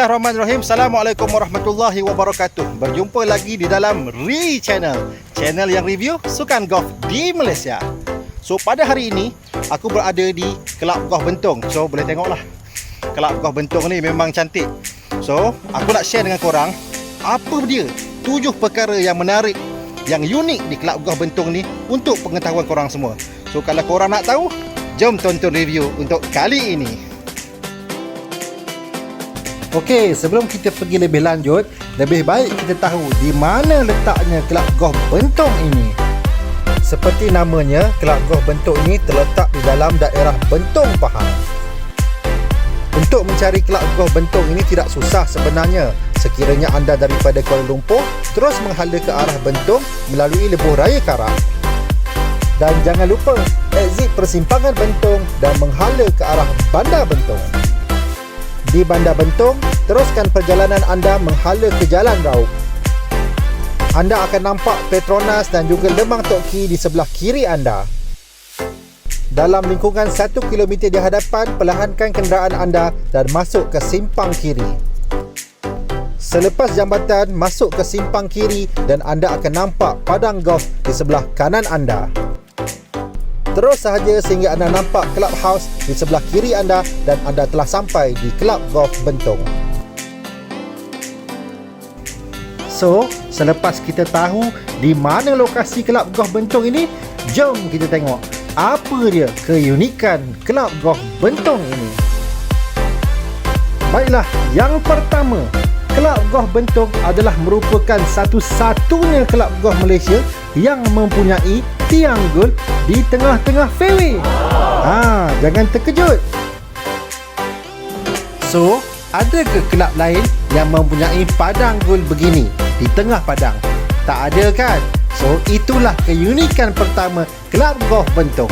Bismillahirrahmanirrahim. Assalamualaikum warahmatullahi wabarakatuh. Berjumpa lagi di dalam Re Channel. Channel yang review sukan golf di Malaysia. So pada hari ini Aku berada di Kelab Golf Bentong So boleh tengoklah. Kelab Golf Bentong ni memang cantik. So aku nak share dengan korang Apa dia? Tujuh perkara yang menarik Yang unik di Kelab Golf Bentong ni Untuk pengetahuan korang semua. So kalau korang nak tahu Jom tonton review untuk kali ini Okey, sebelum kita pergi lebih lanjut, lebih baik kita tahu di mana letaknya kelab golf Bentong ini. Seperti namanya, kelab golf Bentong ini terletak di dalam daerah Bentong Pahang. Untuk mencari kelab golf Bentong ini tidak susah sebenarnya. Sekiranya anda daripada Kuala Lumpur, terus menghala ke arah Bentong melalui Lebuh Raya Karak. Dan jangan lupa exit persimpangan Bentong dan menghala ke arah Bandar Bentong. Di Bandar Bentong, teruskan perjalanan anda menghala ke Jalan Raub. Anda akan nampak Petronas dan juga Lemang Tok Ki di sebelah kiri anda. Dalam lingkungan 1 km di hadapan, perlahankan kenderaan anda dan masuk ke simpang kiri. Selepas jambatan, masuk ke simpang kiri dan anda akan nampak padang golf di sebelah kanan anda. Terus sahaja sehingga anda nampak clubhouse di sebelah kiri anda dan anda telah sampai di Kelab Golf Bentong. So, selepas kita tahu di mana lokasi Kelab Golf Bentong ini, jom kita tengok apa dia keunikan Kelab Golf Bentong ini. Baiklah, yang pertama, Kelab Golf Bentong adalah merupakan satu-satunya kelab golf Malaysia yang mempunyai tiang gol di tengah-tengah fairway. Ha, jangan terkejut. So, ada ke kelab lain yang mempunyai padang gol begini di tengah padang? Tak ada kan? So, itulah keunikan pertama kelab golf Bentong.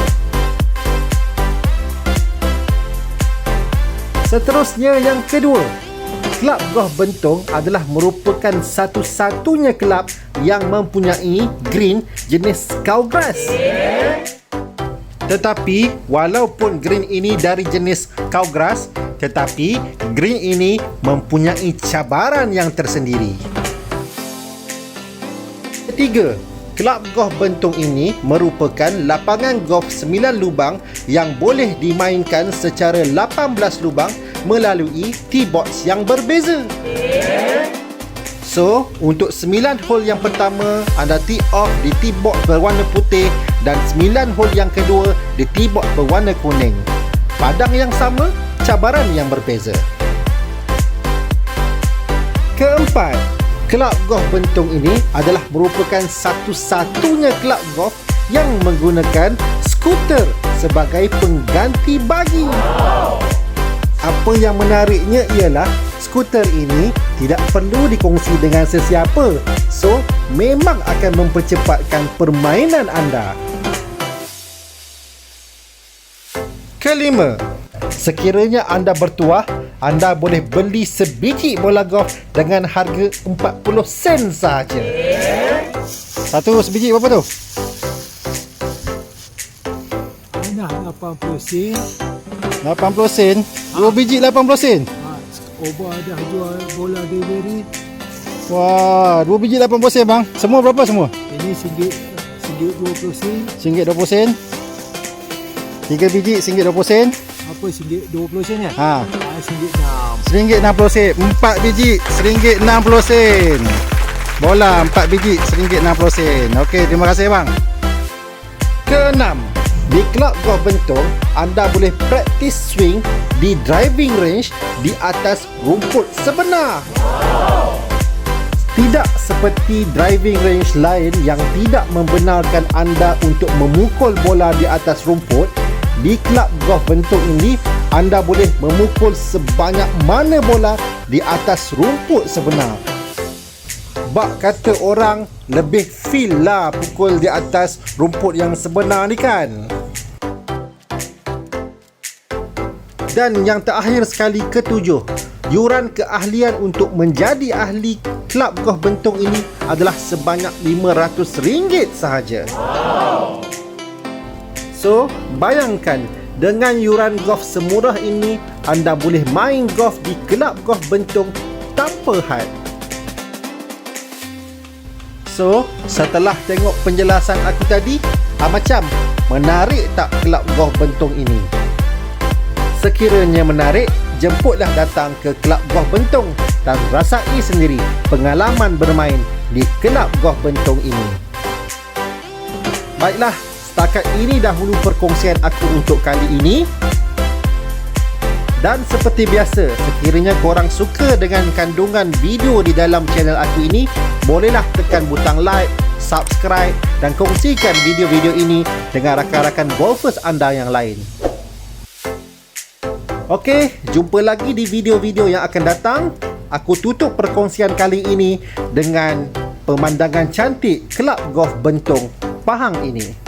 Seterusnya yang kedua, Kelab Golf Bentong adalah merupakan satu-satunya kelab yang mempunyai green jenis Cowgrass. Tetapi walaupun green ini dari jenis Cowgrass, tetapi green ini mempunyai cabaran yang tersendiri. Ketiga, Kelab Golf Bentong ini merupakan lapangan golf 9 lubang yang boleh dimainkan secara 18 lubang melalui tee box yang berbeza. So, untuk 9 hole yang pertama, anda tee off di tee box berwarna putih dan 9 hole yang kedua di tee box berwarna kuning. Padang yang sama, cabaran yang berbeza. Keempat, kelab golf Bentong ini adalah merupakan satu-satunya kelab golf yang menggunakan skuter sebagai pengganti bagi. Apa yang menariknya ialah skuter ini tidak perlu dikongsi dengan sesiapa. So, memang akan mempercepatkan permainan anda. Kelima, sekiranya anda bertuah, anda boleh beli sebiji bola golf dengan harga 40 sen sahaja. Satu sebiji berapa tu? Banyak 80 sen 80 sen. Dua biji 80 sen. ha, Oba dah jual bola delivery Wah, dua biji 80 sen bang. Semua berapa semua? Ini singgit Singgit 20 sen Singgit 20 sen. Tiga biji singgit 20 sen. Apa singgit 20 sen kan? Ha. ha singgit 6 Seringgit 60 sen. Empat biji seringgit 60 sen. Bola empat biji seringgit 60 sen. Okey, terima kasih bang. Keenam. Di Kelab Golf Bentong, anda boleh praktis swing di driving range di atas rumput sebenar. Tidak seperti driving range lain yang tidak membenarkan anda untuk memukul bola di atas rumput, di Kelab Golf Bentong ini anda boleh memukul sebanyak mana bola di atas rumput sebenar. Bak kata orang lebih feel lah pukul di atas rumput yang sebenar ni kan. Dan yang terakhir sekali ketujuh, yuran keahlian untuk menjadi ahli kelab golf bentong ini adalah sebanyak RM500 sahaja. So, bayangkan dengan yuran golf semurah ini anda boleh main golf di kelab golf Bentong tanpa had. So, setelah tengok penjelasan aku tadi, ah, macam menarik tak kelab golf Bentong ini? Sekiranya menarik, jemputlah datang ke kelab golf Bentong dan rasai sendiri pengalaman bermain di kelab golf Bentong ini. Baiklah, setakat ini dahulu perkongsian aku untuk kali ini. Dan seperti biasa, sekiranya korang suka dengan kandungan video di dalam channel aku ini, bolehlah tekan butang like, subscribe dan kongsikan video-video ini dengan rakan-rakan golfers anda yang lain. Okey, jumpa lagi di video-video yang akan datang. Aku tutup perkongsian kali ini dengan pemandangan cantik kelab golf Bentong Pahang ini.